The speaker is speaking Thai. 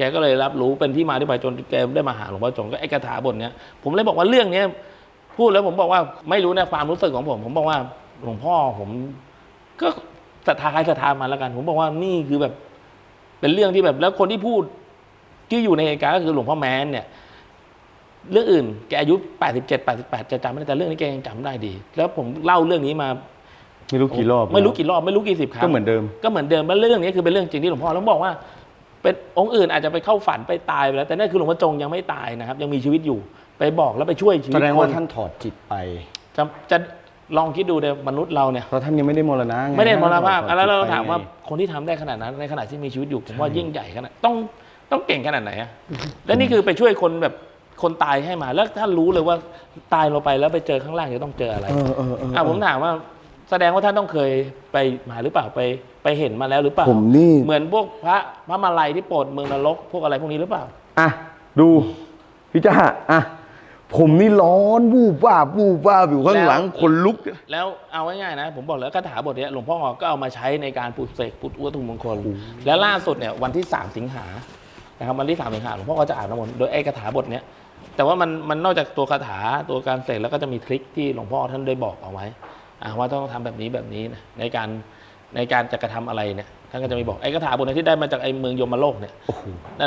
แกก็เลยรับรู้เป็นที่มาที่ไปจนแกได้มาหาหลวงพ่อจงก็ไอ้คาถาบทเนี้ยผมเลยบอกว่าเรื่องเนี้ยพูดแล้วผมบอกว่าไม่รู้ในความรู้สึกของผม ผมบอกว่าหลวงพ่อผม ก็ศรัทธาใครศรัทธามันแล้วกัน ผมบอกว่านี่คือแบบ เป็นเรื่องที่แบบแล้วคนที่พูดที่อยู่ในเหตุการณ์ก็คือหลวงพ่อแม้นเนี่ยเรื่องอื่นแกอายุ 87 88 จะจำไม่ได้แต่เรื่องนี้แกยังจำได้ดี แล้วผมเล่าเรื่องนี้มา ไม่รู้กี่รอบ ไม่รู้กี่รอบไม่รู้กี่สิบครั้งก็เหมือนเดิมก็เหมือนเดิมแล้วเรื่องนี้คือเป็นเรื่องจริงที่หลวงพ่อแล้วบอกว่า เป็นองค์อื่นอาจจะไปเข้าฝันไปตายไปแล้ว แต่นั่นคือหลวงพ่อจงยังไม่ตายนะครับ ยังมีชีวิตอยู่ไปบอกแล้วไปช่วยชีวิแสตดงคว่านท่านถอดจิตไป จะจะลองคิดดูเดี๋ยวมนุษย์เราเนี่ย เพราะท่านยังไม่ได้มรณะไงไม่ได้มรณภาพท่นถอดแล้วเราจิตไปถามว่าไงคนที่ทำได้ขนาดนั้นในขณะที่มีชีวิตอยู่ผมว่ายิ่งใหญ่ขนาดต้องต้องเก่งขนาดไหนอะและนี่คือไปช่วยคนแบบคนตายให้มา แล้วท่านรู้เลยว่าตายลงไปแล้วไปเจอข้างล่างจะต้องเจออะไรเออเออเอออะผมถามว่าแสดงว่าท่านต้องเคยไปมาหรือเปล่าไป ไปเห็นมาแล้วหรือเปล่าผมนี่ เหมือนพวกพระพระมาลัยที่โปรดเมืองนรก พวกอะไรพวกนี้หรือเปล่า อะ ดู พี่จ้าอะ ผมนี่ร้อนวูบว่าบวูบว่าบอยู่ข้างหลังแล้ว คนลุก แล้วเอาง่ายๆนะ ผมบอกแล้วคาถาบทเนี้ยหลวงพ่อก็เอามาใช้ในการปลุกเสกพุทธวัตถุมงคล และล่าสุดเนี่ยวันที่ 3 สิงหานะครับวันที่ 3 สิงหาหลวงพ่อก็จะอาบน้ำมนต์โดยไอ้คาถาบทเนี้ยแต่ว่ามันมันนอกจากตัวคาถาตัวการเสกแล้วก็จะมีทริคที่หลวงพ่อท่านได้บอกเอาไว้อะว่าต้องทำแบบนี้แบบนี้นะในการ ในการจะกระทำอะไรเนี่ยท่านก็จะมีบอกไอ้คาถาบทเนี้ที่ได้มาจากไอ้เมืองยมโลกเนี่ย